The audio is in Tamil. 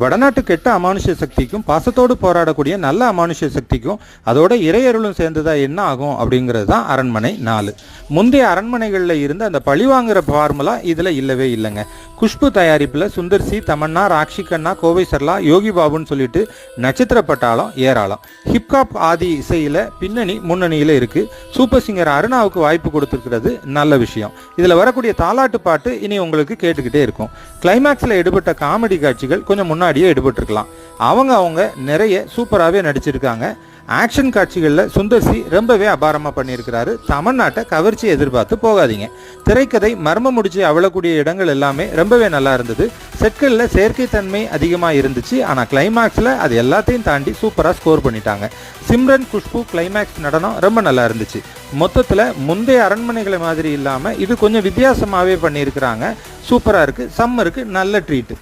வடநாட்டு கெட்ட அமானுஷ சக்திக்கும் பாசத்தோடு போராடக்கூடிய நல்ல அமானுஷ சக்திக்கும் அதோட இறையருளும் சேர்ந்ததா என்ன ஆகும் அப்படிங்கிறது தான் அரண்மனை நாலு. முந்தைய அரண்மனைகளில் இருந்த அந்த பழிவாங்கிற ஃபார்முலா இதில் இல்லவே இல்லைங்க. குஷ்பு தயாரிப்பில் சுந்தர் சி தமன்னா ராக்ஷி கண்ணா கோவை சர்லா யோகி பாபுன்னு சொல்லிட்டு நட்சத்திர பட்டாளம் ஏராளம். ஹிப்காப் ஆதி இசையில் பின்னணி முன்னணியில் இருக்குது சூப்பர் சிங்கர் அருணாவுக்கு வாய்ப்பு கொடுத்துருக்கிறது நல்ல விஷயம். இதில் வரக்கூடிய தாலாட்டு பாட்டு இனி உங்களுக்கு கேட்டுக்கிட்டே இருக்கும். கிளைமேக்ஸில் எடுபட்ட காமெடி காட்சிகள் கொஞ்சம் முன்னாடியே எடுபட்டிருக்கலாம். அவங்க அவங்க நிறைய சூப்பராகவே நடிச்சிருக்காங்க. ஆக்ஷன் காட்சிகளில் சுந்தர் சி ரொம்பவே அபாரமாக பண்ணியிருக்கிறாரு. தமிழ்நாட்டை கவர்ச்சி எதிர்பார்த்து போகாதீங்க. திரைக்கதை மர்ம முடிச்சு அவ்வளக்கூடிய இடங்கள் எல்லாமே ரொம்பவே நல்லா இருந்தது. செட்களில் செயற்கைத்தன்மை அதிகமாக இருந்துச்சு. ஆனால் கிளைமேக்ஸில் அது எல்லாத்தையும் தாண்டி சூப்பராக ஸ்கோர் பண்ணிட்டாங்க. சிம்ரன் குஷ்பு கிளைமேக்ஸ் நடனம் ரொம்ப நல்லா இருந்துச்சு. மொத்தத்தில் முந்தைய அரண்மனைகளை மாதிரி இல்லாமல் இது கொஞ்சம் வித்தியாசமாகவே பண்ணியிருக்கிறாங்க. சூப்பராக இருக்குது சம்மருக்கு நல்ல ட்ரீட்டு